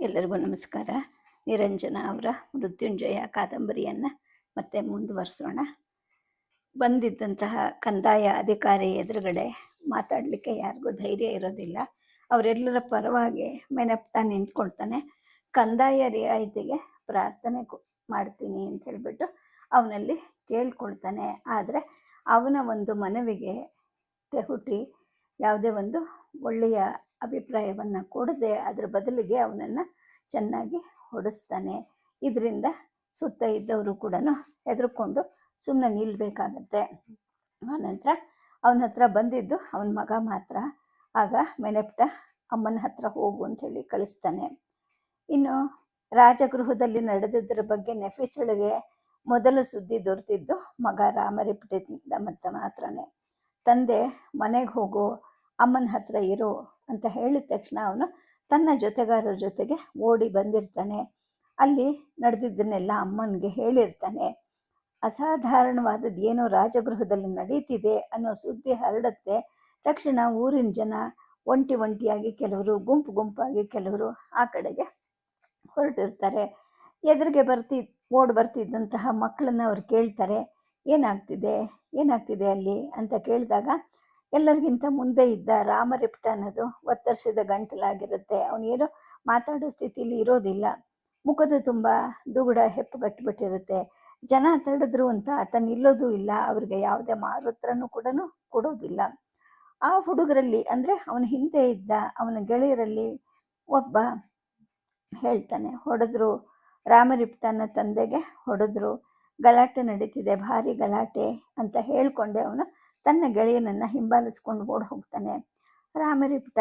ಎಲ್ಲರಿಗೂ ನಮಸ್ಕಾರ. ನಿರಂಜನ ಅವರ ಮೃತ್ಯುಂಜಯ ಕಾದಂಬರಿಯನ್ನು ಮತ್ತೆ ಮುಂದುವರಿಸೋಣ. ಬಂದಿದ್ದಂತಹ ಕಂದಾಯ ಅಧಿಕಾರಿ ಎದುರುಗಡೆ ಮಾತಾಡಲಿಕ್ಕೆ ಯಾರಿಗೂ ಧೈರ್ಯ ಇರೋದಿಲ್ಲ. ಅವರೆಲ್ಲರ ಪರವಾಗಿ ಮೆನಪ್ತಾ ನಿಂತ್ಕೊಳ್ತಾನೆ. ಕಂದಾಯ ರಿಯಾಯಿತಿಗೆ ಪ್ರಾರ್ಥನೆ ಮಾಡ್ತೀನಿ ಅಂತ ಹೇಳ್ಬಿಟ್ಟು ಅವನಲ್ಲಿ ಕೇಳ್ಕೊಳ್ತಾನೆ. ಆದರೆ ಅವನ ಒಂದು ಮನವಿಗೆ ತೆಹುಟಿ ಯಾವುದೇ ಒಂದು ಒಳ್ಳೆಯ ಅಭಿಪ್ರಾಯವನ್ನು ಕೊಡದೆ ಅದರ ಬದಲಿಗೆ ಅವನನ್ನು ಚೆನ್ನಾಗಿ ಹೊಡೆಸ್ತಾನೆ. ಇದರಿಂದ ಸುತ್ತ ಇದ್ದವರು ಕೂಡ ಹೆದರ್ಕೊಂಡು ಸುಮ್ಮನೆ ನಿಲ್ಲಬೇಕಾಗತ್ತೆ ಆನಂತರ ಅವನ ಹತ್ರ ಬಂದಿದ್ದು ಅವನ ಮಗ ಮಾತ್ರ. ಆಗ ಮೆನೆಪ್ಟ ಅಮ್ಮನ ಹತ್ರ ಹೋಗು ಅಂತ ಹೇಳಿ ಕಳಿಸ್ತಾನೆ. ಇನ್ನು ರಾಜಗೃಹದಲ್ಲಿ ನಡೆದಿದ್ದರ ಬಗ್ಗೆ ನೆಫಿಸಳಿಗೆ ಮೊದಲು ಸುದ್ದಿ ದೊರೆತಿದ್ದು ಮಗ ರಾಮರಿಪ್ಟಿಂದ ಮತ್ತೆ ಮಾತ್ರನೇ. ತಂದೆ ಮನೆಗೆ ಹೋಗು, ಅಮ್ಮನ ಹತ್ರ ಇರು ಅಂತ ಹೇಳಿದ ತಕ್ಷಣ ಅವನು ತನ್ನ ಜೊತೆಗಾರರ ಜೊತೆಗೆ ಓಡಿ ಬಂದಿರ್ತಾನೆ. ಅಲ್ಲಿ ನಡೆದಿದ್ದನ್ನೆಲ್ಲ ಅಮ್ಮನಿಗೆ ಹೇಳಿರ್ತಾನೆ. ಅಸಾಧಾರಣವಾದದ್ದು ಏನೋ ರಾಜಗೃಹದಲ್ಲಿ ನಡೀತಿದೆ ಅನ್ನೋ ಸುದ್ದಿ ಹರಡುತ್ತೆ. ತಕ್ಷಣ ಊರಿನ ಜನ ಒಂಟಿ ಒಂಟಿಯಾಗಿ ಕೆಲವರು, ಗುಂಪು ಗುಂಪಾಗಿ ಕೆಲವರು ಆ ಕಡೆಗೆ ಹೊರಟಿರ್ತಾರೆ. ಎದುರಿಗೆ ಬರ್ತಿ, ಓಡ್ ಬರ್ತಿದ್ದಂತಹ ಮಕ್ಕಳನ್ನ ಅವ್ರು ಕೇಳ್ತಾರೆ, ಏನಾಗ್ತಿದೆ ಏನಾಗ್ತಿದೆ ಅಲ್ಲಿ ಅಂತ ಕೇಳಿದಾಗ ಎಲ್ಲರಿಗಿಂತ ಮುಂದೆ ಇದ್ದ ರಾಮರಿಪ್ಟ ಅನ್ನೋದು ಒತ್ತರಿಸಿದ ಗಂಟಲಾಗಿರುತ್ತೆ. ಅವನೇನೋ ಮಾತಾಡೋ ಸ್ಥಿತಿಲಿ ಇರೋದಿಲ್ಲ. ಮುಖದ ತುಂಬ ದುಗುಡ ಹೆಪ್ಪುಗಟ್ಟಿಬಿಟ್ಟಿರುತ್ತೆ ಜನ ತಡೆದ್ರು ಅಂತ ಆತ ನಿಲ್ಲೋದು ಇಲ್ಲ. ಅವ್ರಿಗೆ ಯಾವುದೇ ಮಾರುತ್ರನೂ ಕೂಡ ಕೊಡೋದಿಲ್ಲ. ಆ ಹುಡುಗರಲ್ಲಿ ಅಂದರೆ ಅವನ ಹಿಂದೆ ಇದ್ದ ಅವನ ಗೆಳೆಯರಲ್ಲಿ ಒಬ್ಬ ಹೇಳ್ತಾನೆ, ಹೊಡೆದ್ರು. ರಾಮರಿಪ್ಟನ ತಂದೆಗೆ ಹೊಡೆದ್ರು. ಗಲಾಟೆ ನಡೀತಿದೆ, ಭಾರಿ ಗಲಾಟೆ ಅಂತ ಹೇಳ್ಕೊಂಡೆ ಅವನು. ತನ್ನ ಗೆಳೆಯನನ್ನು ಹಿಂಬಾಲಿಸ್ಕೊಂಡು ಓಡಿ ಹೋಗ್ತಾನೆ. ರಾಮರಿಪುಟ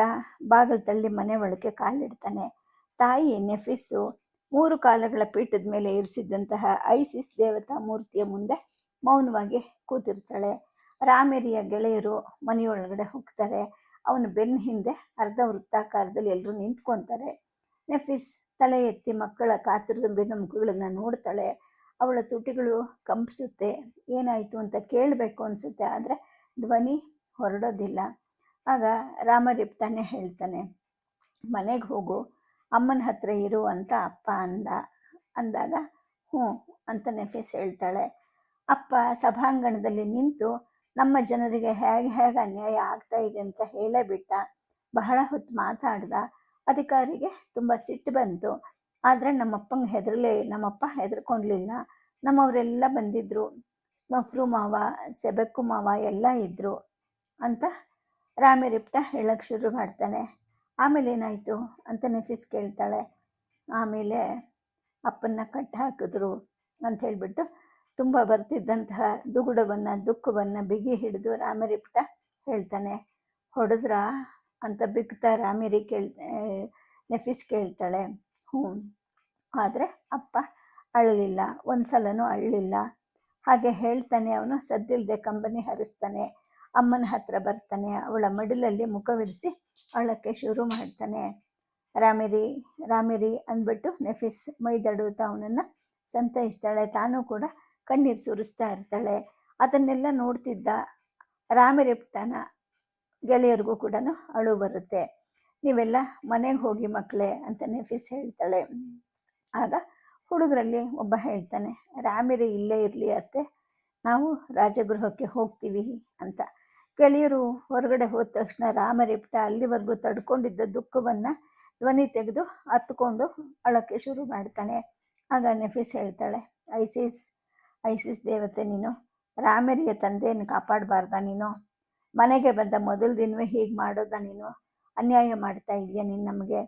ಬಾಗಿಲು ತಳ್ಳಿ ಮನೆ ಒಳಗೆ ಕಾಲಿಡ್ತಾನೆ. ತಾಯಿ ನೆಫಿಸ್ಸು ಮೂರು ಕಾಲಗಳ ಪೀಠದ ಮೇಲೆ ಇರಿಸಿದ್ದಂತಹ ಐಸಿಸ್ ದೇವತಾ ಮೂರ್ತಿಯ ಮುಂದೆ ಮೌನವಾಗಿ ಕೂತಿರ್ತಾಳೆ. ರಾಮೇರಿಯ ಗೆಳೆಯರು ಮನೆಯೊಳಗಡೆ ಹೋಗ್ತಾರೆ. ಅವನ ಬೆನ್ನ ಹಿಂದೆ ಅರ್ಧ ವೃತ್ತಾಕಾರದಲ್ಲಿ ಎಲ್ಲರೂ ನಿಂತ್ಕೊತಾರೆ. ನೆಫಿಸ್ ತಲೆ ಎತ್ತಿ ಮಕ್ಕಳ ಕಾತುರಬಿದ ಮುಖಗಳನ್ನು ನೋಡ್ತಾಳೆ. ಅವಳ ತುಟಿಗಳು ಕಂಪಿಸುತ್ತೆ. ಏನಾಯಿತು ಅಂತ ಕೇಳಬೇಕು ಅನಿಸುತ್ತೆ. ಆದರೆ ಧ್ವನಿ ಹೊರಡೋದಿಲ್ಲ. ಆಗ ರಾಮರಿಪ್ತಾನೆ ಹೇಳ್ತಾನೆ, ಮನೆಗೆ ಹೋಗು, ಅಮ್ಮನ ಹತ್ರ ಇರು ಅಂತ ಅಪ್ಪ ಅಂದ. ಅಂದಾಗ, ಹ್ಞೂ ಅಂತ ನೆಫಿಸ್ ಹೇಳ್ತಾಳೆ. ಅಪ್ಪ ಸಭಾಂಗಣದಲ್ಲಿ ನಿಂತು, ನಮ್ಮ ಜನರಿಗೆ ಹೇಗೆ ಹೇಗೆ ಅನ್ಯಾಯ ಆಗ್ತಾ ಇದೆ ಅಂತ ಹೇಳೇ ಬಿಟ್ಟ. ಬಹಳ ಹೊತ್ತು ಮಾತಾಡ್ದ. ಅಧಿಕಾರಿಗೆ ತುಂಬ ಸಿಟ್ಟು ಬಂತು. ಆದರೆ ನಮ್ಮಪ್ಪಂಗೆ ಹೆದರಲೇ, ನಮ್ಮಪ್ಪ ಹೆದರ್ಕೊಂಡ್ಲಿಲ್ಲ ನಮ್ಮವರೆಲ್ಲ ಬಂದಿದ್ದರು ಸ್ನಫ್ರು ಮಾವ, ಸೆಬೆಕ್ಕು ಮಾವ ಎಲ್ಲ ಇದ್ದರು ಅಂತ ರಾಮಿರಿಪ್ಟ ಹೇಳಕ್ಕೆ ಶುರು ಮಾಡ್ತಾನೆ. ಆಮೇಲೆ ಏನಾಯಿತು ಅಂತ ನೆಫಿಸ್ ಕೇಳ್ತಾಳೆ. ಆಮೇಲೆ ಅಪ್ಪನ್ನ ಕಟ್ಟಿ ಹಾಕಿದ್ರು ಅಂತ ಹೇಳಿಬಿಟ್ಟು ತುಂಬ ಬರ್ತಿದ್ದಂತಹ ದುಗುಡವನ್ನು, ದುಃಖವನ್ನು ಬಿಗಿ ಹಿಡಿದು ರಾಮರಿಪ್ಟ ಹೇಳ್ತಾನೆ. ಹೊಡೆದ್ರ? ಅಂತ ಬಿಗ್ತಾ ರಾಮಿರಿ ಕೇಳ್ ನೆಫಿಸ್ ಕೇಳ್ತಾಳೆ. ಹ್ಞೂ ಆದರೆ ಅಪ್ಪ ಅಳಲಿಲ್ಲ ಒಂದು ಸಲನೂ ಅಳಲಿಲ್ಲ ಹಾಗೆ ಹೇಳ್ತಾನೆ ಅವನು ಸದ್ದಿಲ್ಲದೆ ಕಂಬನಿ ಹರಿಸ್ತಾನೆ, ಅಮ್ಮನ ಹತ್ರ ಬರ್ತಾನೆ, ಅವಳ ಮಡಿಲಲ್ಲಿ ಮುಖವಿರಿಸಿ ಅಳಕ್ಕೆ ಶುರು ಮಾಡ್ತಾನೆ. ರಾಮಿರಿ ರಾಮಿರಿ ಅಂದ್ಬಿಟ್ಟು ನೆಫಿಸ್ ಮೈದಡುತ್ತಾ ಅವನನ್ನು ಸಂತೈಸ್ತಾಳೆ. ತಾನೂ ಕೂಡ ಕಣ್ಣೀರು ಸುರಿಸ್ತಾ ಇರ್ತಾಳೆ. ಅದನ್ನೆಲ್ಲ ನೋಡ್ತಿದ್ದ ರಾಮಿರಿಪ್ಟನ ಗೆಳೆಯರಿಗೂ ಕೂಡ ಅಳು ಬರುತ್ತೆ. ನೀವೆಲ್ಲ ಮನೆಗೆ ಹೋಗಿ ಮಕ್ಕಳೇ ಅಂತ ನೆಫಿಸ್ ಹೇಳ್ತಾಳೆ. ಆಗ ಹುಡುಗರಲ್ಲಿ ಒಬ್ಬ ಹೇಳ್ತಾನೆ, ರಾಮಿರಿ ಇಲ್ಲೇ ಇರಲಿ ಅತ್ತೆ, ನಾವು ರಾಜಗೃಹಕ್ಕೆ ಹೋಗ್ತೀವಿ ಅಂತ. ಗೆಳೆಯರು ಹೊರಗಡೆ ಹೋದ ತಕ್ಷಣ ರಾಮರಿಪ್ಟ ಅಲ್ಲಿವರೆಗೂ ತಡ್ಕೊಂಡಿದ್ದ ದುಃಖವನ್ನು ಧ್ವನಿ ತೆಗೆದು ಹತ್ಕೊಂಡು ಅಳಕ್ಕೆ ಶುರು ಮಾಡ್ತಾನೆ. ಆಗ ನೆಫೀಸ್ ಹೇಳ್ತಾಳೆ, ಐಸಿಸ್ ಐಸಿಸ್ ದೇವತೆ ನೀನು, ರಾಮರಿಯ ತಂದೆಯನ್ನು ಕಾಪಾಡಬಾರ್ದ ನೀನು. ಮನೆಗೆ ಬಂದ ಮೊದಲ ದಿನವೇ ಹೀಗೆ ಮಾಡೋದ ನೀನು. ಅನ್ಯಾಯ ಮಾಡ್ತಾ ಇದೆಯಾ ನೀನು ನಮಗೆ.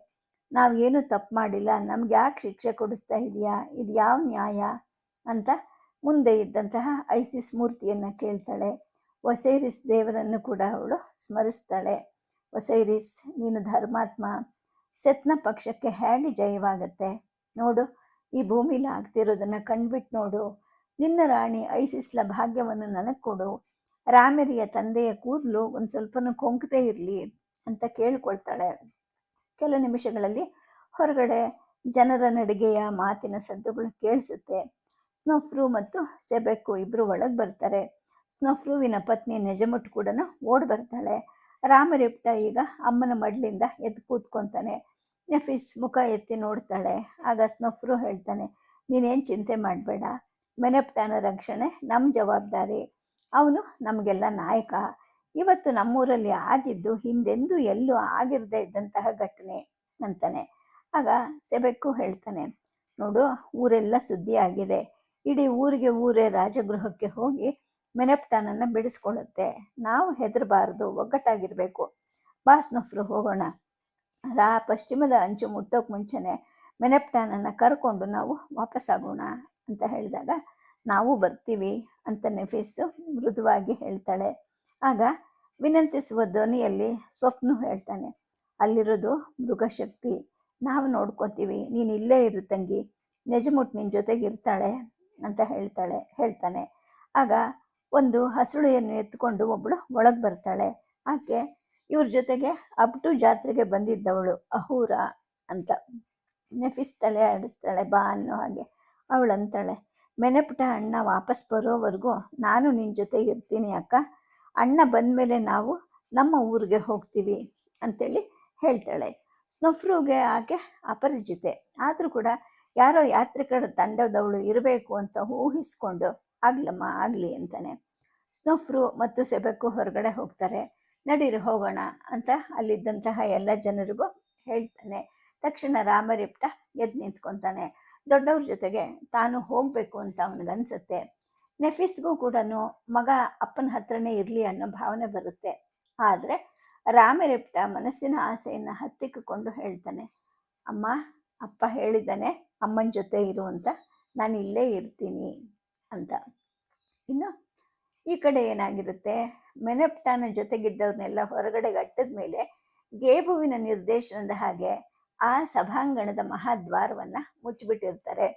ನಾವು ಏನೂ ತಪ್ಪು ಮಾಡಿಲ್ಲ, ನಮ್ಗೆ ಯಾಕೆ ಶಿಕ್ಷೆ ಕೊಡಿಸ್ತಾ ಇದೆಯಾ, ಇದು ಯಾವ ನ್ಯಾಯ ಅಂತ ಮುಂದೆ ಇದ್ದಂತಹ ಐಸಿಸ್ ಮೂರ್ತಿಯನ್ನು ಕೇಳ್ತಾಳೆ. ಒಸೈರಿಸ್ ದೇವರನ್ನು ಕೂಡ ಅವಳು ಸ್ಮರಿಸ್ತಾಳೆ. ಒಸೈರಿಸ್, ನೀನು ಧರ್ಮಾತ್ಮ, ಸೆತ್ನ ಪಕ್ಷಕ್ಕೆ ಹೇಗೆ ಜಯವಾಗತ್ತೆ. ನೋಡು, ಈ ಭೂಮಿಲಿ ಆಗ್ತಿರೋದನ್ನು ಕಂಡುಬಿಟ್ಟು ನೋಡು. ನಿನ್ನ ರಾಣಿ ಐಸಿಸ್ಲ ಭಾಗ್ಯವನ್ನು ನನಗೆ ಕೊಡು. ರಾಮರಿಯ ತಂದೆಯ ಕೂದಲು ಒಂದು ಸ್ವಲ್ಪನೂ ಕೊಂಕದೇ ಇರಲಿ ಅಂತ ಕೇಳ್ಕೊಳ್ತಾಳೆ. ಕೆಲ ನಿಮಿಷಗಳಲ್ಲಿ ಹೊರಗಡೆ ಜನರ ನಡಿಗೆಯ ಮಾತಿನ ಸದ್ದುಗಳು ಕೇಳಿಸುತ್ತೆ. ಸ್ನೋಫ್ರೂ ಮತ್ತು ಸೆಬೆಕ್ಕು ಇಬ್ಬರು ಒಳಗೆ ಬರ್ತಾರೆ. ಸ್ನೋಫ್ರೂವಿನ ಪತ್ನಿ ನೆಜಮುಟ್ ಕೂಡ ಓಡಿ ಬರ್ತಾಳೆ. ರಾಮರಿಪ್ಟ ಈಗ ಅಮ್ಮನ ಮಡ್ಲಿಂದ ಎದ್ದು ಕೂತ್ಕೊತಾನೆ. ನೆಫಿಸ್ ಮುಖ ಎತ್ತಿ ನೋಡ್ತಾಳೆ. ಆಗ ಸ್ನೋಫ್ರೂ ಹೇಳ್ತಾನೆ, ನೀನೇನು ಚಿಂತೆ ಮಾಡಬೇಡ. ಮೆನೆಪ್ಟಾನ ರಕ್ಷಣೆ ನಮ್ಮ ಜವಾಬ್ದಾರಿ. ಅವನು ನಮಗೆಲ್ಲ ನಾಯಕ. ಇವತ್ತು ನಮ್ಮೂರಲ್ಲಿ ಆಗಿದ್ದು ಹಿಂದೆಂದೂ ಎಲ್ಲೂ ಆಗಿರದೇ ಇದ್ದಂತಹ ಘಟನೆ ಅಂತಾನೆ. ಆಗ ಸೆಬೆಕ್ಕು ಹೇಳ್ತಾನೆ, ನೋಡು, ಊರೆಲ್ಲ ಸುದ್ದಿ ಆಗಿದೆ. ಇಡೀ ಊರಿಗೆ ಊರೇ ರಾಜಗೃಹಕ್ಕೆ ಹೋಗಿ ಮೆನಪ್ಟಾನನ್ನು ಬಿಡಿಸ್ಕೊಳ್ಳುತ್ತೆ. ನಾವು ಹೆದರಬಾರ್ದು, ಒಗ್ಗಟ್ಟಾಗಿರಬೇಕು. ಬಾಸ್ನಫ್ರು ಹೋಗೋಣ. ರಾ, ಪಶ್ಚಿಮದ ಅಂಚು ಮುಟ್ಟೋಕೆ ಮುಂಚೆನೆ ಮೆನೆಪ್ಟಾನನ್ನು ಕರ್ಕೊಂಡು ನಾವು ವಾಪಸ್ಸಾಗೋಣ ಅಂತ ಹೇಳಿದಾಗ, ನಾವು ಬರ್ತೀವಿ ಅಂತ ನೆಫೀಸು ಮೃದುವಾಗಿ ಹೇಳ್ತಾಳೆ. ಆಗ ವಿನಂತಿಸುವ ಧ್ವನಿಯಲ್ಲಿ ಸ್ವಪ್ನ ಹೇಳ್ತಾನೆ, ಅಲ್ಲಿರೋದು ಮೃಗಶಕ್ತಿ. ನಾವು ನೋಡ್ಕೋತೀವಿ. ನೀನು ಇಲ್ಲೇ ಇರು ತಂಗಿ. ನೆಜಮುಟ್ ನಿನ್ನ ಜೊತೆಗೆ ಇರ್ತಾಳೆ ಅಂತ ಹೇಳ್ತಾಳೆ, ಹೇಳ್ತಾನೆ. ಆಗ ಒಂದು ಹಸುಳೆಯನ್ನು ಎತ್ಕೊಂಡು ಒಬ್ಬಳು ಒಳಗೆ ಬರ್ತಾಳೆ. ಆಕೆ ಇವ್ರ ಜೊತೆಗೆ ಅಪ್ಟು ಜಾತ್ರೆಗೆ ಬಂದಿದ್ದವಳು, ಅಹೂರ ಅಂತ. ನೆಫಿಸ್ತಾಳೆ ಆಡಿಸ್ತಾಳೆ ಬಾ ಅನ್ನೋ ಹಾಗೆ. ಅವಳು ಅಂತಾಳೆ ಮೆನೆಪುಟ ಅಣ್ಣ ವಾಪಸ್ ಬರೋವರೆಗೂ ನಾನು ನಿನ್ನ ಜೊತೆ ಇರ್ತೀನಿ ಅಕ್ಕ. ಅಣ್ಣ ಬಂದಮೇಲೆ ನಾವು ನಮ್ಮ ಊರಿಗೆ ಹೋಗ್ತೀವಿ ಅಂತೇಳಿ ಹೇಳ್ತಾಳೆ. ಸ್ನೊಫ್ರೂಗೆ ಆಕೆ ಅಪರಿಚಿತೆ. ಆದರೂ ಕೂಡ ಯಾರೋ ಯಾತ್ರಿಕರ ತಂಡದವಳು ಇರಬೇಕು ಅಂತ ಊಹಿಸ್ಕೊಂಡು ಆಗ್ಲಮ್ಮ, ಆಗಲಿ ಅಂತಾನೆ. ಸ್ನೊಫ್ರು ಮತ್ತು ಸೆಬೆಕ್ಕು ಹೊರಗಡೆ ಹೋಗ್ತಾರೆ. ನಡೀರಿ, ಹೋಗೋಣ ಅಂತ ಅಲ್ಲಿದ್ದಂತಹ ಎಲ್ಲ ಜನರಿಗೂ ಹೇಳ್ತಾನೆ. ತಕ್ಷಣ ರಾಮರಿಪ್ಟ ಎದ್ದು ನಿಂತ್ಕೊತಾನೆ. ದೊಡ್ಡವ್ರ ಜೊತೆಗೆ ತಾನು ಹೋಗಬೇಕು ಅಂತ ಅವನಿಗನ್ಸುತ್ತೆ. ನೆಫಿಸ್ಗೂ ಕೂಡ ಮಗ ಅಪ್ಪನ ಹತ್ರನೇ ಇರಲಿ ಅನ್ನೋ ಭಾವನೆ ಬರುತ್ತೆ. ಆದರೆ ರಾಮರೆಪ್ಟ ಮನಸ್ಸಿನ ಆಸೆಯನ್ನು ಹತ್ತಿಕ್ಕೊಂಡು ಹೇಳ್ತಾನೆ, ಅಮ್ಮ, ಅಪ್ಪ ಹೇಳಿದ್ದಾನೆ, ಅಮ್ಮನ ಜೊತೆ ಇರು ಅಂತ, ನಾನು ಇಲ್ಲೇ ಇರ್ತೀನಿ ಅಂತ. ಇನ್ನು ಈ ಕಡೆ ಏನಾಗಿರುತ್ತೆ, ಮೆನೆಪ್ಟಾನ ಜೊತೆಗಿದ್ದವ್ರನ್ನೆಲ್ಲ ಹೊರಗಡೆ ಗಟ್ಟದ ಮೇಲೆ ಗೇಬುವಿನ ನಿರ್ದೇಶನದ ಹಾಗೆ ಆ ಸಭಾಂಗಣದ ಮಹಾದ್ವಾರವನ್ನು ಮುಚ್ಚಿಬಿಟ್ಟಿರ್ತಾರೆ.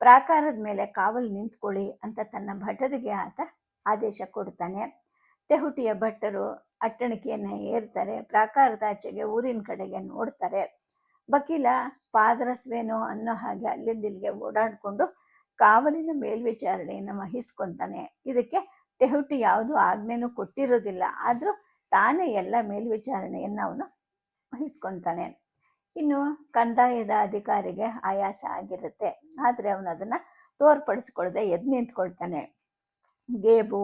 ಪ್ರಾಕಾರದ ಮೇಲೆ ಕಾವಲು ನಿಂತ್ಕೊಳ್ಳಿ ಅಂತ ತನ್ನ ಭಟರಿಗೆ ಆತ ಆದೇಶ ಕೊಡ್ತಾನೆ. ತೆಹುಟಿಯ ಭಟ್ಟರು ಅಟ್ಟಣಿಕೆಯನ್ನು ಏರ್ತಾರೆ ಪ್ರಾಕಾರದಾಚೆಗೆ ಊರಿನ ಕಡೆಗೆ ನೋಡ್ತಾರೆ. ವಕೀಲ ಪಾದರಸ್ವೇನೋ ಅನ್ನೋ ಹಾಗೆ ಅಲ್ಲಿಂದಿಲ್ಲಿಗೆ ಓಡಾಡಿಕೊಂಡು ಕಾವಲಿನ ಮೇಲ್ವಿಚಾರಣೆಯನ್ನು ವಹಿಸ್ಕೊತಾನೆ. ಇದಕ್ಕೆ ತೆಹುಟಿ ಯಾವುದು ಆಜ್ಞೆನೂ ಕೊಟ್ಟಿರೋದಿಲ್ಲ. ಆದರೂ ತಾನೇ ಎಲ್ಲ ಮೇಲ್ವಿಚಾರಣೆಯನ್ನು ಅವನು ವಹಿಸ್ಕೊತಾನೆ. ಇನ್ನು ಕಂದಾಯದ ಅಧಿಕಾರಿಗೆ ಆಯಾಸ ಆಗಿರುತ್ತೆ. ಆದರೆ ಅವನು ಅದನ್ನು ತೋರ್ಪಡಿಸ್ಕೊಳ್ಳದೆ ಎದ್ದು ನಿಂತ್ಕೊಳ್ತಾನೆ. ಗೇಬು,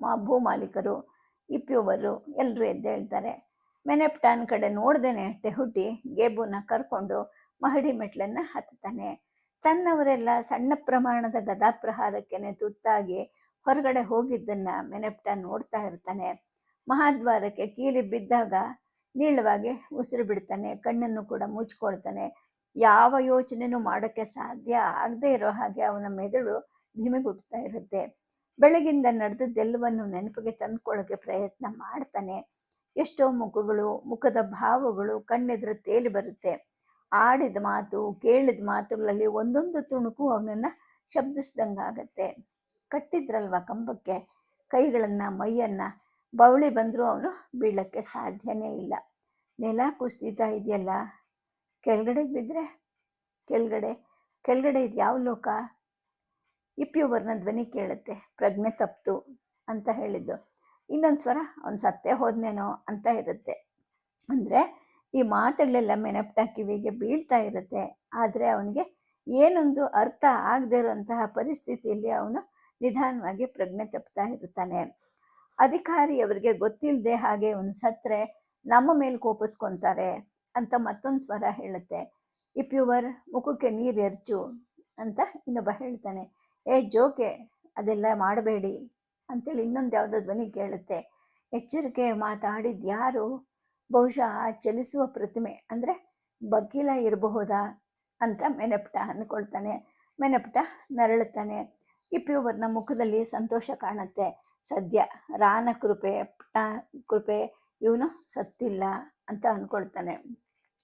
ಮಾ, ಭೂ ಮಾಲೀಕರು, ಇಪ್ಯುವರು ಎಲ್ಲರೂ ಎದ್ದೇಳ್ತಾರೆ ಮೆನೆಪ್ಟಾನ್ ಕಡೆ ನೋಡ್ದೇನೆ ಟೆಹುಟಿ ಗೇಬುನ ಕರ್ಕೊಂಡು ಮಹಡಿ ಮೆಟ್ಲನ್ನು ಹತ್ತುತ್ತಾನೆ. ತನ್ನವರೆಲ್ಲ ಸಣ್ಣ ಪ್ರಮಾಣದ ಗದಾಪ್ರಹಾರಕ್ಕೆ ತುತ್ತಾಗಿ ಹೊರಗಡೆ ಹೋಗಿದ್ದನ್ನು ಮೆನೆಪ್ಟಾನ್ ನೋಡ್ತಾ ಇರ್ತಾನೆ. ಮಹಾದ್ವಾರಕ್ಕೆ ಕೀಲಿ ಬಿದ್ದಾಗ ನೀಳವಾಗಿ ಉಸಿರು ಬಿಡ್ತಾನೆ, ಕಣ್ಣನ್ನು ಕೂಡ ಮುಚ್ಕೊಳ್ತಾನೆ. ಯಾವ ಯೋಚನೆನೂ ಮಾಡೋಕ್ಕೆ ಸಾಧ್ಯ ಆಗದೆ ಇರೋ ಹಾಗೆ ಅವನ ಮೆದುಳು ಧಿಮೆಗುಟ್ತಾ ಇರುತ್ತೆ. ಬೆಳಗಿಂದ ನಡೆದದ್ದೆಲ್ಲವನ್ನು ನೆನಪಿಗೆ ತಂದುಕೊಳ್ಳೋಕ್ಕೆ ಪ್ರಯತ್ನ ಮಾಡ್ತಾನೆ. ಎಷ್ಟೋ ಮುಖಗಳು, ಮುಖದ ಭಾವಗಳು ಕಣ್ಣೆದುರು ತೇಲಿ ಬರುತ್ತೆ. ಆಡಿದ ಮಾತು, ಕೇಳಿದ ಮಾತುಗಳಲ್ಲಿ ಒಂದೊಂದು ತುಣುಕು ಅವನನ್ನು ಶಬ್ದಿಸ್ದಂಗಾಗತ್ತೆ. ಕಟ್ಟಿದ್ರಲ್ವ ಕಂಬಕ್ಕೆ? ಕೈಗಳನ್ನು, ಮೈಯನ್ನು ಬವಳಿ ಬಂದರೂ ಅವನು ಬೀಳಕ್ಕೆ ಸಾಧ್ಯನೇ ಇಲ್ಲ. ನೆಲ ಕುಸಿತಾ ಇದೆಯಲ್ಲ? ಕೆಳಗಡೆ ಬಿದ್ದರೆ ಕೆಳಗಡೆ? ಕೆಳಗಡೆ ಇದು ಯಾವ ಲೋಕ ಇಪ್ಪಿಯುವರ್ನ ಧ್ವನಿ ಕೇಳುತ್ತೆ, ಪ್ರಜ್ಞೆ ತಪ್ತು ಅಂತ ಹೇಳಿದ್ದು. ಇನ್ನೊಂದು ಸ್ವರ, ಅವ್ನು ಸತ್ತೇ ಹೋದ್ನೇನೋ ಅಂತ ಇರುತ್ತೆ. ಅಂದರೆ ಈ ಮಾತುಗಳೆಲ್ಲ ಮೆನಪ್ಟ ಕಿವಿಗೆ ಬೀಳ್ತಾ ಇರುತ್ತೆ. ಆದರೆ ಅವನಿಗೆ ಏನೊಂದು ಅರ್ಥ ಆಗದೇ ಇರುವಂತಹ ಪರಿಸ್ಥಿತಿಯಲ್ಲಿ ಅವನು ನಿಧಾನವಾಗಿ ಪ್ರಜ್ಞೆ ತಪ್ತಾ ಇರ್ತಾನೆ. ಅಧಿಕಾರಿಯವರಿಗೆ ಗೊತ್ತಿಲ್ಲದೆ ಹಾಗೆ ಒಂದು ಸತ್ರೆ ನಮ್ಮ ಮೇಲೆ ಕೋಪಿಸ್ಕೊತಾರೆ ಅಂತ ಮತ್ತೊಂದು ಸ್ವರ ಹೇಳುತ್ತೆ. ಇಪ್ಯುವರ್ ಮುಖಕ್ಕೆ ನೀರು ಎರಚು ಅಂತ ಇನ್ನೊಬ್ಬ ಹೇಳ್ತಾನೆ. ಏ ಜೋಕೆ, ಅದೆಲ್ಲ ಮಾಡಬೇಡಿ ಅಂತೇಳಿ ಇನ್ನೊಂದು ಯಾವುದೋ ಧ್ವನಿ ಕೇಳುತ್ತೆ. ಎಚ್ಚರಿಕೆ ಮಾತಾಡಿದ ಯಾರು? ಬಹುಶಃ ಚಲಿಸುವ ಪ್ರತಿಮೆ, ಅಂದರೆ ಬಗ್ಗಿಲ ಇರಬಹುದಾ ಅಂತ ಮೆನಪಟ ಅಂದ್ಕೊಳ್ತಾನೆ ಮೆನಪಟ ನರಳುತ್ತಾನೆ. ಇಪ್ಯುವರ್ನ ಮುಖದಲ್ಲಿ ಸಂತೋಷ ಕಾಣುತ್ತೆ. ಸದ್ಯ ರಾನ ಕೃಪೆ ಪುಟ್ಟ ಕೃಪೆ, ಇವನು ಸತ್ತಿಲ್ಲ ಅಂತ ಅಂದ್ಕೊಳ್ತಾನೆ.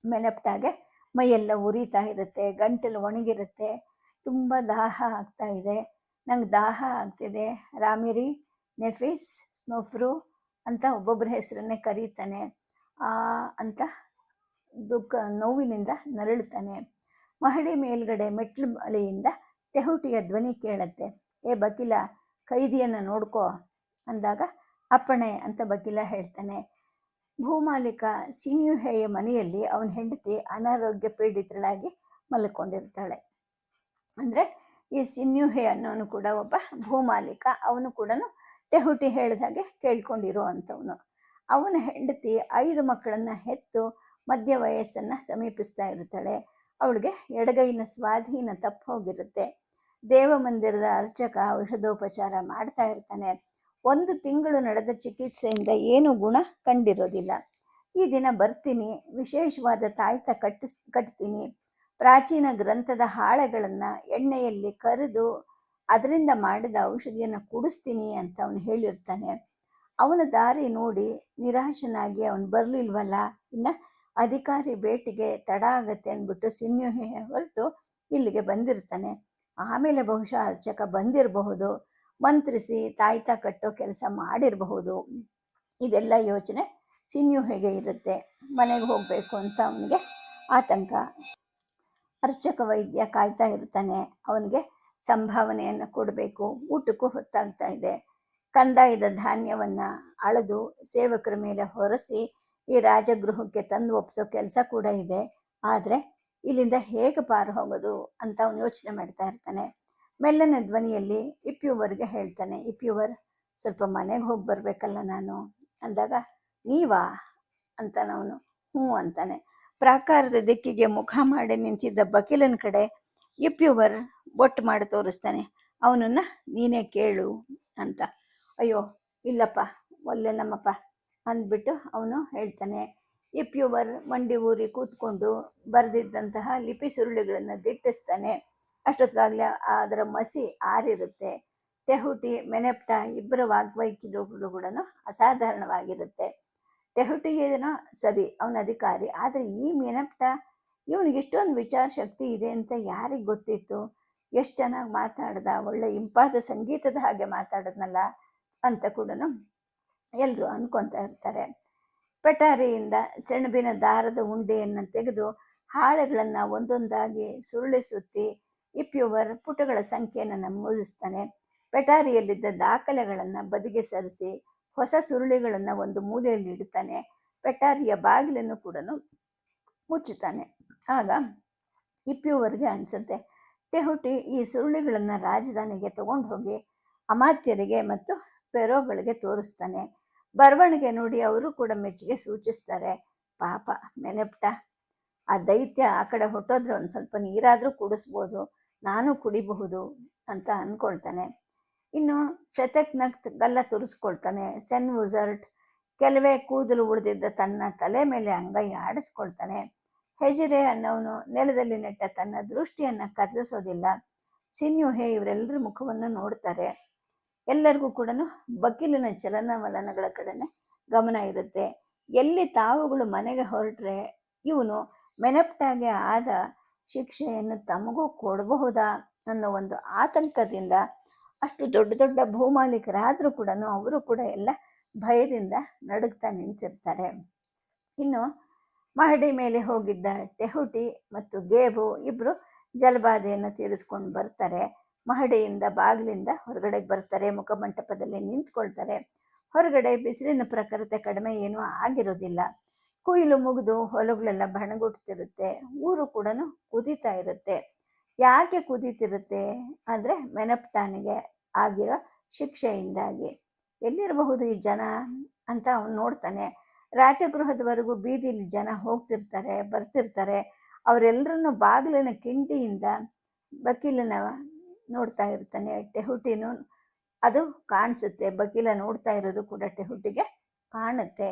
ಮೆನಪ್ಟಾಗೆ ಮೈಯೆಲ್ಲ ಉರಿತಾ ಇರುತ್ತೆ, ಗಂಟಲು ಒಣಗಿರುತ್ತೆ, ತುಂಬ ದಾಹ ಆಗ್ತಾ ಇದೆ. ನಂಗೆ ದಾಹ ಆಗ್ತಿದೆ. ರಾಮಿರಿ, ನೆಫಿಸ್, ಸ್ನೋಫ್ರು ಅಂತ ಒಬ್ಬೊಬ್ಬರ ಹೆಸರನ್ನೇ ಕರೀತಾನೆ. ಅಂತ ದುಃಖ ನೋವಿನಿಂದ ನರಳುತ್ತಾನೆ. ಮಹಡಿ ಮೇಲ್ಗಡೆ ಮೆಟ್ಲು ಬಳಿಯಿಂದ ಟೆಹುಟಿಯ ಧ್ವನಿ ಕೇಳುತ್ತೆ. ಏ ಬಕೀಲ ಕೈದಿಯನ್ನು ನೋಡ್ಕೋ ಅಂದಾಗ ಅಪ್ಪಣೆ ಅಂತ ಬಕೀಲ ಹೇಳ್ತಾನೆ. ಭೂಮಾಲಿಕ ಸಿನ್ಯುಹೆಯ ಮನೆಯಲ್ಲಿ ಅವನ ಹೆಂಡತಿ ಅನಾರೋಗ್ಯ ಪೀಡಿತಳಾಗಿ ಮಲ್ಕೊಂಡಿರ್ತಾಳೆ. ಅಂದರೆ ಈ ಸಿನ್ಯುಹೆ ಅನ್ನೋನು ಕೂಡ ಒಬ್ಬ ಭೂಮಾಲಿಕ, ಅವನು ಕೂಡ ಟೆಹುಟಿ ಹೇಳಿದ ಹಾಗೆ ಕೇಳ್ಕೊಂಡಿರೋ ಅಂಥವನು. ಅವನ ಹೆಂಡತಿ ಐದು ಮಕ್ಕಳನ್ನು ಹೆತ್ತು ಮಧ್ಯ ವಯಸ್ಸನ್ನು ಸಮೀಪಿಸ್ತಾ ಇರ್ತಾಳೆ. ಅವಳಿಗೆ ಎಡಗೈನ ಸ್ವಾಧೀನ ತಪ್ಪು ಹೋಗಿರುತ್ತೆ. ದೇವಮಂದಿರದ ಅರ್ಚಕ ಔಷಧೋಪಚಾರ ಮಾಡ್ತಾ ಇರ್ತಾನೆ. ಒಂದು ತಿಂಗಳು ನಡೆದ ಚಿಕಿತ್ಸೆಯಿಂದ ಏನು ಗುಣ ಕಂಡಿರೋದಿಲ್ಲ. ಈ ದಿನ ಬರ್ತೀನಿ, ವಿಶೇಷವಾದ ತಾಯ್ತ ಕಟ್ಟಿಸ್, ಕಟ್ತೀನಿ. ಪ್ರಾಚೀನ ಗ್ರಂಥದ ಹಾಳೆಗಳನ್ನು ಎಣ್ಣೆಯಲ್ಲಿ ಕರೆದು ಅದರಿಂದ ಮಾಡಿದ ಔಷಧಿಯನ್ನು ಕುಡಿಸ್ತೀನಿ ಅಂತ ಅವನು ಹೇಳಿರ್ತಾನೆ. ಅವನ ದಾರಿ ನೋಡಿ ನಿರಾಶನಾಗಿ ಅವನು ಬರಲಿಲ್ವಲ್ಲ? ಇನ್ನು ಅಧಿಕಾರಿ ಭೇಟಿಗೆ ತಡ ಆಗತ್ತೆ ಅಂದ್ಬಿಟ್ಟು ಸಿನ್ಯುಹೆ ಹೊರಟು ಇಲ್ಲಿಗೆ ಬಂದಿರ್ತಾನೆ. ಆಮೇಲೆ ಬಹುಶಃ ಅರ್ಚಕ ಬಂದಿರಬಹುದು, ಮಂತ್ರಿಸಿ ತಾಯ್ತ ಕಟ್ಟೋ ಕೆಲಸ ಮಾಡಿರಬಹುದು. ಇದೆಲ್ಲ ಯೋಚನೆ ಸಿನ್ಯುಹೆಗೆ ಇರುತ್ತೆ, ಮನೆಗೆ ಹೋಗಬೇಕು ಅಂತ ಅವನಿಗೆ ಆತಂಕ. ಅರ್ಚಕ ವೈದ್ಯ ಕಾಯ್ತಾ ಇರ್ತಾನೆ, ಅವನಿಗೆ ಸಂಭಾವನೆಯನ್ನು ಕೊಡಬೇಕು, ಊಟಕ್ಕೂ ಹೊತ್ತಾಗ್ತಾ ಇದೆ. ಕಂದಾಯದ ಧಾನ್ಯವನ್ನು ಅಳೆದು ಸೇವಕರ ಮೇಲೆ ಹೊರಸಿ ಈ ರಾಜಗೃಹಕ್ಕೆ ತಂದು ಒಪ್ಪಿಸೋ ಕೆಲಸ ಕೂಡ ಇದೆ. ಆದರೆ ಇಲ್ಲಿಂದ ಹೇಗೆ ಪಾರು ಹೋಗೋದು ಅಂತ ಅವನು ಯೋಚನೆ ಮಾಡ್ತಾ ಇರ್ತಾನೆ. ಮೆಲ್ಲನ ಧ್ವನಿಯಲ್ಲಿ ಇಪ್ಯುವರ್ಗೆ ಹೇಳ್ತಾನೆ ಇಪ್ಯುವರ್ ಸ್ವಲ್ಪ ಮನೆಗೆ ಹೋಗಿ ಬರಬೇಕಲ್ಲ ನಾನು. ಅಂದಾಗ, ನೀವಾ? ಅಂತಾನವನು ಹ್ಞೂ ಅಂತಾನೆ. ಪ್ರಾಕಾರದ ದಿಕ್ಕಿಗೆ ಮುಖ ಮಾಡಿ ನಿಂತಿದ್ದ ಬಕೀಲನ ಕಡೆ ಇಪ್ಯುವರ್ ಬೊಟ್ಟು ಮಾಡಿ ತೋರಿಸ್ತಾನೆ. ಅವನನ್ನು ನೀನೇ ಕೇಳು ಅಂತ. ಅಯ್ಯೋ, ಇಲ್ಲಪ್ಪ, ಒಲ್ಲೆ ನಮ್ಮಪ್ಪ ಅಂದ್ಬಿಟ್ಟು ಅವನು ಹೇಳ್ತಾನೆ. ಇಪ್ಯುವರ್ ಮಂಡಿ ಊರಿ ಕೂತ್ಕೊಂಡು ಬರೆದಿದ್ದಂತಹ ಲಿಪಿ ಸುರುಳಿಗಳನ್ನು ದಿಟ್ಟಿಸ್ತಾನೆ. ಅಷ್ಟೊತ್ತಿಗಾಗಲೇ ಅದರ ಮಸಿ ಆರಿರುತ್ತೆ. ಟೆಹುಟಿ ಮೆನೆಪ್ಟ ಇಬ್ಬರ ವಾಗ್ವೈಕ್ಯಗಳು ಕೂಡ ಅಸಾಧಾರಣವಾಗಿರುತ್ತೆ ಏನೋ ಸರಿ, ಅವನ ಅಧಿಕಾರಿ, ಆದರೆ ಈ ಮೆನೆಪ್ಟ ಇವನಿಗೆ ಇಷ್ಟೊಂದು ವಿಚಾರ ಶಕ್ತಿ ಇದೆ ಅಂತ ಯಾರಿಗೆ ಗೊತ್ತಿತ್ತು? ಎಷ್ಟು ಚೆನ್ನಾಗಿ ಮಾತಾಡ್ದ? ಒಳ್ಳೆ ಇಂಪಾದ ಸಂಗೀತದ ಹಾಗೆ ಮಾತಾಡೋದ್ನಲ್ಲ ಅಂತ ಕೂಡ ಎಲ್ಲರೂ ಅನ್ಕೊತಾ ಇರ್ತಾರೆ. ಪೆಟಾರಿಯಿಂದ ಸೆಣಬಿನ ದಾರದ ಉಂಡೆಯನ್ನು ತೆಗೆದು ಹಾಳೆಗಳನ್ನು ಒಂದೊಂದಾಗಿ ಸುರುಳಿ ಸುತ್ತಿ ಇಪ್ಯುವರ್ ಪುಟಗಳ ಸಂಖ್ಯೆಯನ್ನು ನಮೂದಿಸ್ತಾನೆ. ಪೆಟಾರಿಯಲ್ಲಿದ್ದ ದಾಖಲೆಗಳನ್ನು ಬದಿಗೆ ಸರಿಸಿ ಹೊಸ ಸುರುಳಿಗಳನ್ನು ಒಂದು ಮೂಲೆಯಲ್ಲಿ ಇಡುತ್ತಾನೆ. ಪೆಟಾರಿಯ ಬಾಗಿಲನ್ನು ಕೂಡ ಮುಚ್ಚುತ್ತಾನೆ. ಆಗ ಇಪ್ಯುವರ್ಗೆ ಅನಿಸುತ್ತೆ, ಟೆಹುಟಿ, ಈ ಸುರುಳಿಗಳನ್ನು ರಾಜಧಾನಿಗೆ ತಗೊಂಡು ಹೋಗಿ ಅಮಾತ್ಯರಿಗೆ ಮತ್ತು ಪೆರೋಗಳಿಗೆ ತೋರಿಸ್ತಾನೆ. ಬರವಣಿಗೆ ನೋಡಿ ಅವರು ಕೂಡ ಮೆಚ್ಚುಗೆ ಸೂಚಿಸ್ತಾರೆ. ಪಾಪ ಮೆನೆಪ್ಟ ಆ ದೈತ್ಯ ಆ ಕಡೆ ಹೊಟ್ಟೋದ್ರೆ ಒಂದು ಸ್ವಲ್ಪ ನೀರಾದರೂ ಕುಡಿಸ್ಬೋದು, ನಾನು ಕುಡಿಬಹುದು ಅಂತ ಅಂದ್ಕೊಳ್ತಾನೆ ಇನ್ನು ಸೆತೆಕ್ನಕ್ ಗಲ್ಲ ತುರಿಸ್ಕೊಳ್ತಾನೆ. ಸೆನ್ ವುಸರ್ಟ್ ಕೆಲವೇ ಕೂದಲು ಉಳಿದಿದ್ದ ತನ್ನ ತಲೆ ಮೇಲೆ ಅಂಗೈ ಆಡಿಸ್ಕೊಳ್ತಾನೆ. ಹೆಜಿರೆ ಅನ್ನೋನು ನೆಲದಲ್ಲಿ ನೆಟ್ಟ ತನ್ನ ದೃಷ್ಟಿಯನ್ನು ಕದಲಿಸೋದಿಲ್ಲ. ಸಿನ್ಯುಹೆ ಇವರೆಲ್ಲರ ಮುಖವನ್ನು ನೋಡ್ತಾರೆ. ಎಲ್ಲರಿಗೂ ಕೂಡ ಬಕ್ಕಿಲಿನ ಚಲನವಲನಗಳ ಕಡೆನೆ ಗಮನ ಇರುತ್ತೆ. ಎಲ್ಲಿ ತಾವುಗಳು ಮನೆಗೆ ಹೊರಟ್ರೆ ಇವನು ಮೆನಪ್ಟಾಗೆ ಆದ ಶಿಕ್ಷೆಯನ್ನು ತಮಗೂ ಕೊಡಬಹುದಾ ಅನ್ನೋ ಒಂದು ಆತಂಕದಿಂದ ಅಷ್ಟು ದೊಡ್ಡ ದೊಡ್ಡ ಭೂಮಾಲೀಕರಾದರೂ ಕೂಡ ಅವರು ಕೂಡ ಎಲ್ಲ ಭಯದಿಂದ ನಡುಗ್ತಾ ನಿಂತಿರ್ತಾರೆ. ಇನ್ನು ಮಹಡಿ ಮೇಲೆ ಹೋಗಿದ್ದ ಟೆಹುಟಿ ಮತ್ತು ಗೇಬು ಇಬ್ಬರು ಜಲಬಾಧೆಯನ್ನು ತೀರಿಸ್ಕೊಂಡು ಬರ್ತಾರೆ. ಮಹಡಿಯಿಂದ ಬಾಗಿಲಿಂದ ಹೊರಗಡೆಗೆ ಬರ್ತಾರೆ ಮುಖಮಂಟಪದಲ್ಲಿ ನಿಂತ್ಕೊಳ್ತಾರೆ. ಹೊರಗಡೆ ಬಿಸಿಲಿನ ಪ್ರಖರತೆ ಕಡಿಮೆ ಏನೂ ಆಗಿರೋದಿಲ್ಲ. ಕುಯ್ಲು ಮುಗಿದು ಹೊಲಗಳೆಲ್ಲ ಬಣಗುಡ್ತಿರುತ್ತೆ ಊರು ಕೂಡ ಕುದೀತಾ ಇರುತ್ತೆ. ಯಾಕೆ ಕುದೀತಿರುತ್ತೆ ಅಂದರೆ ಮೆನಪ್ಟಾನಿಗೆ ಆಗಿರೋ ಶಿಕ್ಷೆಯಿಂದಾಗಿ. ಎಲ್ಲಿರಬಹುದು ಈ ಜನ ಅಂತ ಅವನು ನೋಡ್ತಾನೆ. ರಾಜಗೃಹದವರೆಗೂ ಬೀದಿಲಿ ಜನ ಹೋಗ್ತಿರ್ತಾರೆ, ಬರ್ತಿರ್ತಾರೆ. ಅವರೆಲ್ಲರನ್ನು ಬಾಗಿಲಿನ ಕಿಂಡಿಯಿಂದ, ವಕೀಲನ ನೋಡ್ತಾ ಇರ್ತಾನೆ ಟೆಹುಟಿನೂ. ಅದು ಕಾಣಿಸುತ್ತೆ, ಬಕೀಲ ನೋಡ್ತಾ ಇರೋದು ಕೂಡ ಟೆಹುಟಿಗೆ ಕಾಣುತ್ತೆ.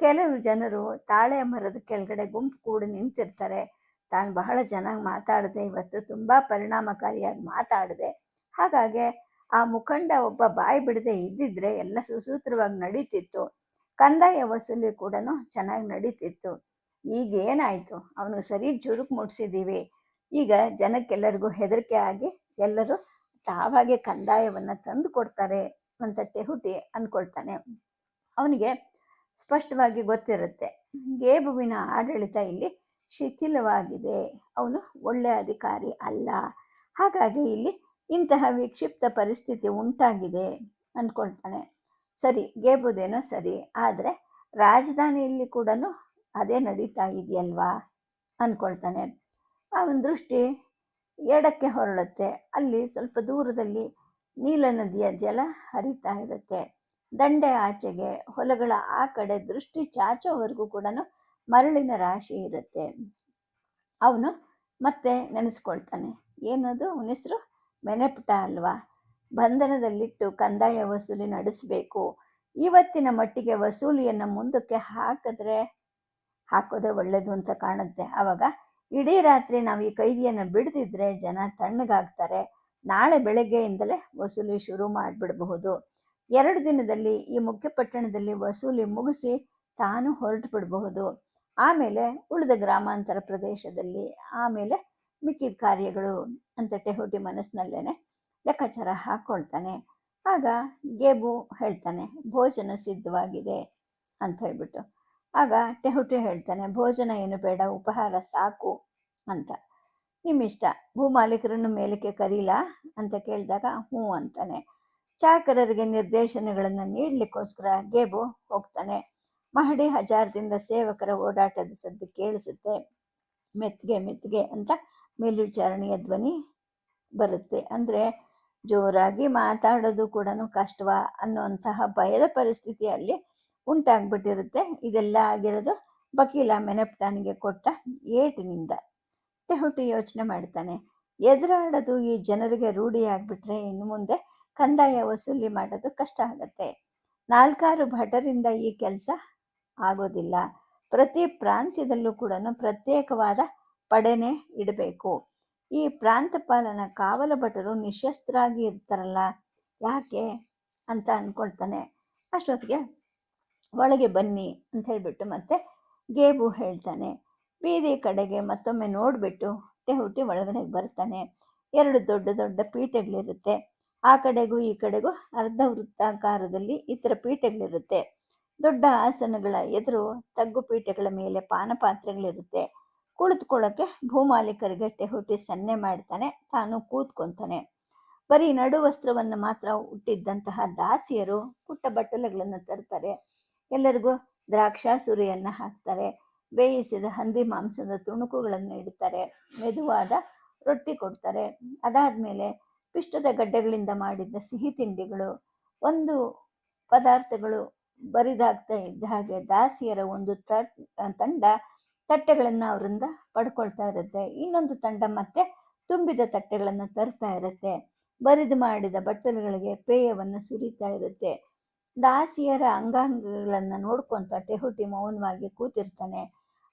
ಕೆಲವು ಜನರು ತಾಳೆ ಮರದ ಕೆಳಗಡೆ ಗುಂಪು ಕೂಡಿ ನಿಂತಿರ್ತಾರೆ. ತಾನು ಬಹಳ ಚೆನ್ನಾಗಿ ಮಾತಾಡಿದೆ, ಇವತ್ತು ತುಂಬ ಪರಿಣಾಮಕಾರಿಯಾಗಿ ಮಾತಾಡಿದೆ. ಹಾಗಾಗಿ ಆ ಮುಖಂಡ ಒಬ್ಬ ಬಾಯಿ ಬಿಡದೆ ಇದ್ದಿದ್ರೆ ಎಲ್ಲ ಸುಸೂತ್ರವಾಗಿ ನಡೀತಿತ್ತು. ಕಂದಾಯ ವಸೂಲಿ ಕೂಡ ಚೆನ್ನಾಗಿ ನಡೀತಿತ್ತು. ಈಗೇನಾಯಿತು? ಅವನು ಸರಿ ಜುರುಕು ಮುಟ್ಸಿದ್ದೀವಿ ಈಗ ಜನಕ್ಕೆಲ್ಲರಿಗೂ ಹೆದರಿಕೆ ಆಗಿ ಎಲ್ಲರೂ ತಾವಾಗೆ ಕಂದಾಯವನ್ನು ತಂದು ಕೊಡ್ತಾರೆ ಅಂತ ಟೆಹುಟಿ ಅಂದ್ಕೊಳ್ತಾನೆ ಅವನಿಗೆ ಸ್ಪಷ್ಟವಾಗಿ ಗೊತ್ತಿರುತ್ತೆ, ಗೇಬುವಿನ ಆಡಳಿತ ಇಲ್ಲಿ ಶಿಥಿಲವಾಗಿದೆ. ಅವನು ಒಳ್ಳೆಯ ಅಧಿಕಾರಿ ಅಲ್ಲ. ಹಾಗಾಗಿ ಇಲ್ಲಿ ಇಂತಹ ವಿಕ್ಷಿಪ್ತ ಪರಿಸ್ಥಿತಿ ಉಂಟಾಗಿದೆ ಅಂದ್ಕೊಳ್ತಾನೆ ಸರಿ, ಗೇಬುದೇನೋ ಸರಿ, ಆದರೆ ರಾಜಧಾನಿಯಲ್ಲಿ ಕೂಡ ಅದೇ ನಡೀತಾ ಇದೆಯಲ್ವಾ? ಅಂದ್ಕೊಳ್ತಾನೆ ಅವನ ದೃಷ್ಟಿ ಎಡಕ್ಕೆ ಹೊರಳುತ್ತೆ. ಅಲ್ಲಿ ಸ್ವಲ್ಪ ದೂರದಲ್ಲಿ ನೀಲ ನದಿಯ ಜಲ ಹರಿತಾ ಇರುತ್ತೆ. ದಂಡೆ ಆಚೆಗೆ ಹೊಲಗಳ ಆ ಕಡೆ ದೃಷ್ಟಿ ಚಾಚೋವರೆಗೂ ಕೂಡ ಮರಳಿನ ರಾಶಿ ಇರುತ್ತೆ. ಅವನು ಮತ್ತೆ ನೆನೆಸ್ಕೊಳ್ತಾನೆ. ಏನದು? ಅವನ ಹೆಸರು ಮೆನೆಪುಟ ಅಲ್ವಾ? ಬಂಧನದಲ್ಲಿಟ್ಟು ಕಂದಾಯ ವಸೂಲಿ ನಡೆಸಬೇಕು. ಇವತ್ತಿನ ಮಟ್ಟಿಗೆ ವಸೂಲಿಯನ್ನು ಮುಂದಕ್ಕೆ ಹಾಕಿದ್ರೆ ಹಾಕೋದೇ ಒಳ್ಳೆಯದು ಅಂತ ಕಾಣುತ್ತೆ. ಆವಾಗ ಇಡೀ ರಾತ್ರಿ ನಾವು ಈ ಕೈದಿಯನ್ನು ಬಿಡದಿದ್ರೆ ಜನ ತಣ್ಣಗಾಗ್ತಾರೆ. ನಾಳೆ ಬೆಳಗ್ಗೆಯಿಂದಲೇ ವಸೂಲಿ ಶುರು ಮಾಡಿಬಿಡಬಹುದು. ಎರಡು ದಿನದಲ್ಲಿ ಈ ಮುಖ್ಯ ಪಟ್ಟಣದಲ್ಲಿ ವಸೂಲಿ ಮುಗಿಸಿ ತಾನು ಹೊರಟು ಬಿಡಬಹುದು. ಆಮೇಲೆ ಉಳಿದ ಗ್ರಾಮಾಂತರ ಪ್ರದೇಶದಲ್ಲಿ ಆಮೇಲೆ ಮಿಕ್ಕಿದ ಕಾರ್ಯಗಳು ಅಂತ ಟೆಹುಟಿ ಮನಸ್ಸಿನಲ್ಲೇ ಲೆಕ್ಕಾಚಾರ ಹಾಕ್ಕೊಳ್ತಾನೆ ಆಗ ಗೇಬು ಹೇಳ್ತಾನೆ, ಭೋಜನ ಸಿದ್ಧವಾಗಿದೆ ಅಂತ ಹೇಳ್ಬಿಟ್ಟು. ಆಗ ಟೆಹುಟೆ ಹೇಳ್ತಾನೆ, ಭೋಜನ ಏನು ಬೇಡ, ಉಪಹಾರ ಸಾಕು ಅಂತ. ನಿಮ್ಮಿಷ್ಟ ಭೂಮಾಲೀಕರನ್ನು ಮೇಲಕ್ಕೆ ಕರೀಲ ಅಂತ ಕೇಳಿದಾಗ ಹ್ಞೂ ಅಂತಾನೆ. ಚಾಕರರಿಗೆ ನಿರ್ದೇಶನಗಳನ್ನು ನೀಡಲಿಕ್ಕೋಸ್ಕರ ಗೇಬು ಹೋಗ್ತಾನೆ. ಮಹಡಿ ಹಜಾರದಿಂದ ಸೇವಕರ ಓಡಾಟದ ಸದ್ದು ಕೇಳಿಸುತ್ತೆ. ಮೆತ್ತಿಗೆ ಮೆತ್ತಿಗೆ ಅಂತ ಮೇಲ್ವಿಚಾರಣೆಯ ಧ್ವನಿ ಬರುತ್ತೆ. ಅಂದರೆ ಜೋರಾಗಿ ಮಾತಾಡೋದು ಕೂಡ ಕಷ್ಟವ ಅನ್ನುವಂತಹ ಭಯದ ಪರಿಸ್ಥಿತಿಯಲ್ಲಿ ಉಂಟಾಗ್ಬಿಟ್ಟಿರುತ್ತೆ. ಇದೆಲ್ಲ ಆಗಿರೋದು ವಕೀಲ ಮೆನಪ್ಟಾನಿಗೆ ಕೊಟ್ಟ ಏಟಿನಿಂದ. ತೆಹುಟಿ ಯೋಚನೆ ಮಾಡ್ತಾನೆ. ಎದುರಾಡೋದು ಈ ಜನರಿಗೆ ರೂಢಿಯಾಗ್ಬಿಟ್ರೆ ಇನ್ನು ಮುಂದೆ ಕಂದಾಯ ವಸೂಲಿ ಮಾಡೋದು ಕಷ್ಟ ಆಗುತ್ತೆ. ನಾಲ್ಕಾರು ಭಟರಿಂದ ಈ ಕೆಲಸ ಆಗೋದಿಲ್ಲ. ಪ್ರತಿ ಪ್ರಾಂತ್ಯದಲ್ಲೂ ಕೂಡ ಪ್ರತ್ಯೇಕವಾದ ಪಡೆನೆ ಇಡಬೇಕು. ಈ ಪ್ರಾಂತಪಾಲನ ಕಾವಲ ಭಟರು ನಿಶಸ್ತ್ರಾಗಿ ಇರ್ತಾರಲ್ಲ, ಯಾಕೆ ಅಂತ ಅಂದ್ಕೊಳ್ತಾನೆ ಅಷ್ಟೊತ್ತಿಗೆ ಒಳಗೆ ಬನ್ನಿ ಅಂತ ಹೇಳಿಬಿಟ್ಟು ಮತ್ತೆ ಗೇಬು ಹೇಳ್ತಾನೆ. ಬೀದಿ ಕಡೆಗೆ ಮತ್ತೊಮ್ಮೆ ನೋಡಿಬಿಟ್ಟು ಹುಟ್ಟಿ ಒಳಗಡೆ ಬರ್ತಾನೆ. ಎರಡು ದೊಡ್ಡ ದೊಡ್ಡ ಪೀಠಗಳಿರುತ್ತೆ. ಆ ಕಡೆಗೂ ಈ ಕಡೆಗೂ ಅರ್ಧ ವೃತ್ತಾಕಾರದಲ್ಲಿ ಇತರ ಪೀಠಗಳಿರುತ್ತೆ. ದೊಡ್ಡ ಆಸನಗಳ ಎದುರು ತಗ್ಗು ಪೀಠಗಳ ಮೇಲೆ ಪಾನಪಾತ್ರೆಗಳಿರುತ್ತೆ. ಕುಳಿತುಕೊಳ್ಳೋಕ್ಕೆ ಭೂಮಾಲೀಕರಿಗೆ ಟೆಹುಟಿ ಸನ್ನೆ ಮಾಡ್ತಾನೆ. ತಾನು ಕೂತ್ಕೊತಾನೆ. ಬರೀ ನಡು ವಸ್ತ್ರವನ್ನು ಮಾತ್ರ ಹುಟ್ಟಿದ್ದಂತಹ ದಾಸಿಯರು ಪುಟ್ಟ ಬಟ್ಟಲುಗಳನ್ನು ತರ್ತಾರೆ. ಎಲ್ಲರಿಗೂ ದ್ರಾಕ್ಷಾಸುರಿಯನ್ನು ಹಾಕ್ತಾರೆ, ಬೇಯಿಸಿದ ಹಂದಿ ಮಾಂಸದ ತುಣುಕುಗಳನ್ನು ಇಡ್ತಾರೆ, ಮೆದುವಾದ ರೊಟ್ಟಿ ಕೊಡ್ತಾರೆ. ಅದಾದಮೇಲೆ ಪಿಷ್ಟದ ಗಡ್ಡೆಗಳಿಂದ ಮಾಡಿದ್ದ ಸಿಹಿ ತಿಂಡಿಗಳು, ಒಂದು ಪದಾರ್ಥಗಳು ಬರಿದಾಗ್ತಾ ಇದ್ದ ಹಾಗೆ ದಾಸಿಯರ ಒಂದು ತಂಡ ತಟ್ಟೆಗಳನ್ನು ಅವರಿಂದ ಪಡ್ಕೊಳ್ತಾ ಇರುತ್ತೆ. ಇನ್ನೊಂದು ತಂಡ ಮತ್ತೆ ತುಂಬಿದ ತಟ್ಟೆಗಳನ್ನು ತರ್ತಾ ಇರುತ್ತೆ. ಬರಿದು ಮಾಡಿದ ಬಟ್ಟಲುಗಳಿಗೆ ಪೇಯವನ್ನು ಸುರಿತಾ ಇರುತ್ತೆ. ದಾಸಿಯರ ಅಂಗಾಂಗಗಳನ್ನು ನೋಡ್ಕೊತ ಟೆಹುಟಿ ಮೌನವಾಗಿ ಕೂತಿರ್ತಾನೆ.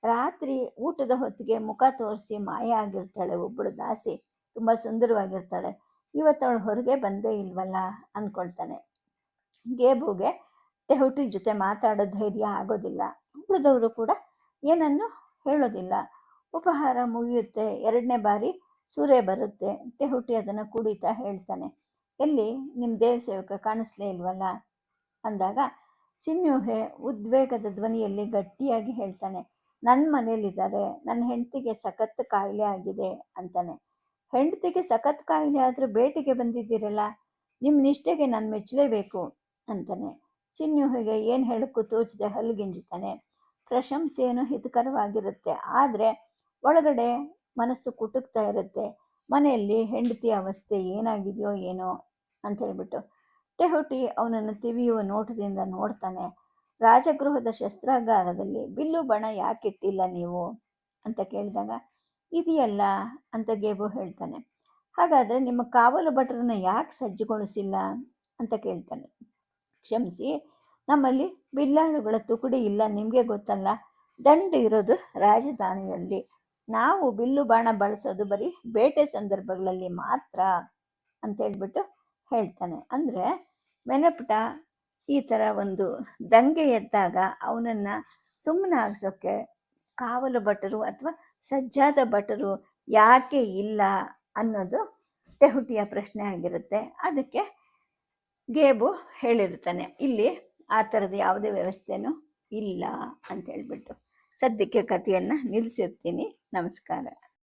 ರಾತ್ರಿ ಊಟದ ಹೊತ್ತಿಗೆ ಮುಖ ತೋರಿಸಿ ಮಾಯ ಆಗಿರ್ತಾಳೆ. ಒಬ್ಬಳು ದಾಸಿ ತುಂಬ ಸುಂದರವಾಗಿರ್ತಾಳೆ. ಇವತ್ತವಳು ಹೊರಗೆ ಬಂದೇ ಇಲ್ವಲ್ಲ ಅಂದ್ಕೊಳ್ತಾನೆ ಗೇಬುಗೆ ಟೆಹುಟಿ ಜೊತೆ ಮಾತಾಡೋ ಧೈರ್ಯ ಆಗೋದಿಲ್ಲ. ಉಳಿದವರು ಕೂಡ ಏನನ್ನು ಹೇಳೋದಿಲ್ಲ. ಉಪಹಾರ ಮುಗಿಯುತ್ತೆ. ಎರಡನೇ ಬಾರಿ ಸೂರ್ಯ ಬರುತ್ತೆ. ಟೆಹುಟಿ ಅದನ್ನು ಕುಡಿತಾ ಹೇಳ್ತಾನೆ. ಎಲ್ಲಿ? ನಿಮ್ಮ ದೇವ ಸೇವಕ ಕಾಣಿಸ್ಲೇ ಇಲ್ವಲ್ಲ? ಅಂದಾಗ ಸಿನ್ಯೂಹೆ ಉದ್ವೇಗದ ಧ್ವನಿಯಲ್ಲಿ ಗಟ್ಟಿಯಾಗಿ ಹೇಳ್ತಾನೆ ನನ್ನ ಮನೇಲಿದ್ದಾರೆ ನನ್ನ ಹೆಂಡತಿಗೆ ಸಖತ್ ಕಾಯಿಲೆ ಆಗಿದೆ ಅಂತಾನೆ. ಹೆಂಡತಿಗೆ ಸಖತ್ ಕಾಯಿಲೆ ಆದರೂ ಬೇಟೆಗೆ ಬಂದಿದ್ದೀರಲ್ಲ ನಿಮ್ಮ ನಿಷ್ಠೆಗೆ ನಾನು ಮೆಚ್ಚಲೇಬೇಕು ಅಂತಾನೆ. ಸಿನ್ಯೂಹಿಗೆ ಏನು ಹೇಳಕ್ಕೂ ತೋಚದೆ ಹಲ್ಗಿಂಜುತ್ತಾನೆ ಪ್ರಶಂಸೆಯನ್ನು ಹಿತಕರವಾಗಿರುತ್ತೆ, ಆದರೆ ಒಳಗಡೆ ಮನಸ್ಸು ಕುಟುಕ್ತಾ ಇರುತ್ತೆ. ಮನೆಯಲ್ಲಿ ಹೆಂಡತಿ ಅವಸ್ಥೆ ಏನಾಗಿದೆಯೋ ಏನೋ ಅಂತ ಹೇಳ್ಬಿಟ್ಟು ಟೆಹುಟಿ ಅವನನ್ನು ತಿವಿಯುವ ನೋಟದಿಂದ ನೋಡ್ತಾನೆ, ರಾಜಗೃಹದ ಶಸ್ತ್ರಾಗಾರದಲ್ಲಿ ಬಿಲ್ಲು ಬಣ ಯಾಕಿಟ್ಟಿಲ್ಲ ನೀವು? ಅಂತ ಕೇಳಿದಾಗ, ಇದೆಯಲ್ಲ? ಅಂತ ಗೇಬು ಹೇಳ್ತಾನೆ. ಹಾಗಾದರೆ ನಿಮ್ಮ ಕಾವಲು ಭಟ್ರನ್ನ ಯಾಕೆ ಸಜ್ಜುಗೊಳಿಸಿಲ್ಲ? ಅಂತ ಕೇಳ್ತಾನೆ. ಕ್ಷಮಿಸಿ, ನಮ್ಮಲ್ಲಿ ಬಿಲ್ಲಾಳುಗಳ ತುಕುಡಿ ಇಲ್ಲ, ನಿಮಗೆ ಗೊತ್ತಲ್ಲ. ದಂಡು ಇರೋದು ರಾಜಧಾನಿಯಲ್ಲಿ. ನಾವು ಬಿಲ್ಲು ಬಾಣ ಬಳಸೋದು ಬರೀ ಬೇಟೆ ಸಂದರ್ಭಗಳಲ್ಲಿ ಮಾತ್ರ, ಅಂತ ಹೇಳ್ಬಿಟ್ಟು ಹೇಳ್ತಾನೆ. ಅಂದರೆ ಮೆನಪುಟ ಈ ಥರ ಒಂದು ದಂಗೆ ಎದ್ದಾಗ ಅವನನ್ನು ಸುಮ್ಮನೆ ಆಗಿಸೋಕ್ಕೆ ಕಾವಲು ಭಟರು ಅಥವಾ ಸಜ್ಜಾದ ಭಟರು ಯಾಕೆ ಇಲ್ಲ ಅನ್ನೋದು ಟೆಹುಟಿಯ ಪ್ರಶ್ನೆ ಆಗಿರುತ್ತೆ. ಅದಕ್ಕೆ ಗೇಬು ಹೇಳಿರ್ತಾನೆ, ಇಲ್ಲಿ ಆ ಥರದ ಯಾವುದೇ ವ್ಯವಸ್ಥೆನೂ ಇಲ್ಲ ಅಂತ ಹೇಳ್ಬಿಟ್ಟು ಸದ್ಯಕ್ಕೆ ಕಥೆಯನ್ನು ನಿಲ್ಲಿಸಿರ್ತೀನಿ ನಮಸ್ಕಾರ.